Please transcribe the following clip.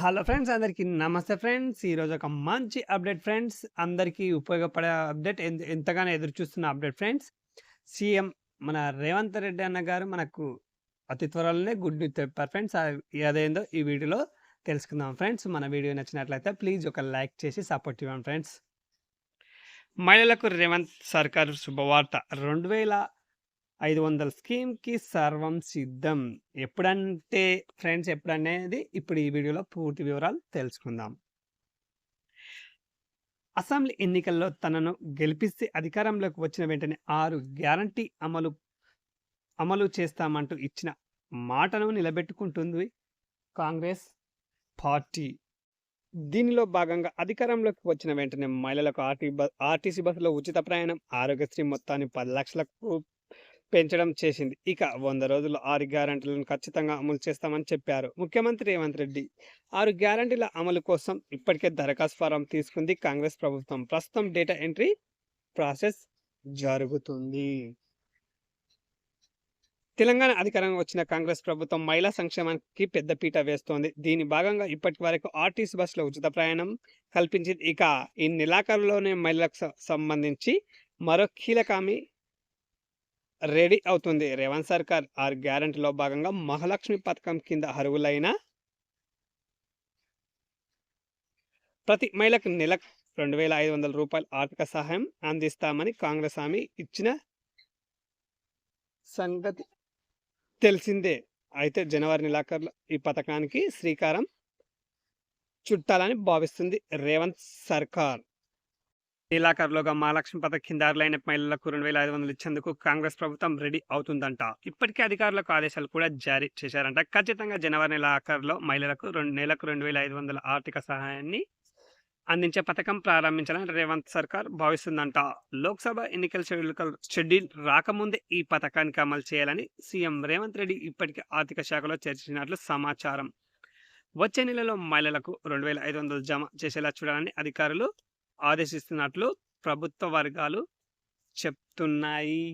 Hello friends అందరికీ నమస్తే friends. ఈరోజు ఒక మంచి అప్డేట్ ఫ్రెండ్స్. అందరికీ ఉపయోగపడే అప్డేట్ ఎంత ఎంతగానో ఎదురు చూస్తున్న అప్డేట్ ఫ్రెండ్స్. సీఎం మన రేవంత్ రెడ్డి అన్న గారు మనకు అతి త్వరలోనే గుడ్ న్యూస్ చెప్పారు ఫ్రెండ్స్. అదేందో ఈ వీడియోలో తెలుసుకుందాం ఫ్రెండ్స్. మన వీడియో నచ్చినట్లయితే ప్లీజ్ ఒక లైక్ చేసి సపోర్ట్ ఇవ్వండి ఫ్రెండ్స్. మహిళలకు రేవంత్ సర్కారు శుభవార్త. రెండు వేల ఐదు వందల స్కీమ్కి సర్వం సిద్ధం. ఎప్పుడంటే ఫ్రెండ్స్ ఎప్పుడనేది ఇప్పుడు ఈ వీడియోలో పూర్తి వివరాలు తెలుసుకుందాం. అసెంబ్లీ ఎన్నికల్లో తనను గెలిపిస్తే అధికారంలోకి వచ్చిన వెంటనే ఆరు గ్యారంటీ అమలు అమలు చేస్తామంటూ ఇచ్చిన మాటను నిలబెట్టుకుంటుంది కాంగ్రెస్ పార్టీ. దీనిలో భాగంగా అధికారంలోకి వచ్చిన వెంటనే మహిళలకు ఆర్టీ ఆర్టీసీ బస్సులో ఉచిత ప్రయాణం ఆరోగ్యశ్రీ మొత్తాన్ని పది లక్షలకు పెంచడం చేసింది. ఇక వంద రోజుల్లో ఆరు గ్యారంటీలను ఖచ్చితంగా అమలు చేస్తామని చెప్పారు. ముఖ్యమంత్రి రేవంత్ రెడ్డి ఆరు గ్యారంటీల అమలు కోసం ఇప్పటికే దరఖాస్తు ఫారం తీసుకుంది కాంగ్రెస్ ప్రభుత్వం. ప్రస్తుతం డేటా ఎంట్రీ ప్రాసెస్ జరుగుతుంది. తెలంగాణ అధికారంగా వచ్చిన కాంగ్రెస్ ప్రభుత్వం మహిళా సంక్షేమానికి పెద్దపీట వేస్తోంది. దీని భాగంగా ఇప్పటి వరకు ఆర్టీసీ బస్సులో ఉచిత ప్రయాణం కల్పించింది. ఇక ఈ నెలాఖరులోనే మహిళలకు సంబంధించి మరో కీలక రెడీ అవుతుంది. రేవంత్ సర్కార్ ఆర్ గ్యారంటీలో భాగంగా మహాలక్ష్మి పథకం కింద అర్హులైన ప్రతి మహిళకు నెల రెండు వేల ఐదు వందల రూపాయల ఆర్థిక సహాయం అందిస్తామని కాంగ్రెస్ హామీ ఇచ్చిన సంగతి తెలిసిందే. అయితే జనవరి నెలాఖరులో ఈ పథకానికి శ్రీకారం చుట్టాలని భావిస్తుంది రేవంత్ సర్కార్. నెలాఖరులోగా మహాలక్ష్మి పథకం కింద అర్హులైన మహిళలకు రెండు వేల ఐదు వందలు ఇచ్చేందుకు కాంగ్రెస్ ప్రభుత్వం రెడీ అవుతుందంట. ఇప్పటికే అధికారులకు ఆదేశాలు కూడా జారీ చేశారంట. ఖచ్చితంగా జనవరి నెల ఆఖరులో మహిళలకు రెండు నెలకు రెండు వేల ఐదు వందల ఆర్థిక సహాయాన్ని అందించే పథకం ప్రారంభించాలని రేవంత్ సర్కార్ భావిస్తుందంట. లోక్సభ ఎన్నికల షెడ్యూల్ షెడ్యూల్ రాకముందే ఈ పథకానికి అమలు చేయాలని సీఎం రేవంత్ రెడ్డి ఇప్పటికే ఆర్థిక శాఖలో చర్చించినట్లు సమాచారం. వచ్చే నెలలో మహిళలకు రెండు వేల ఐదు వందలు జమ చేసేలా చూడాలని అధికారులు ఆదేశిస్తున్నట్లు ప్రభుత్వ వర్గాలు చెప్తున్నాయి.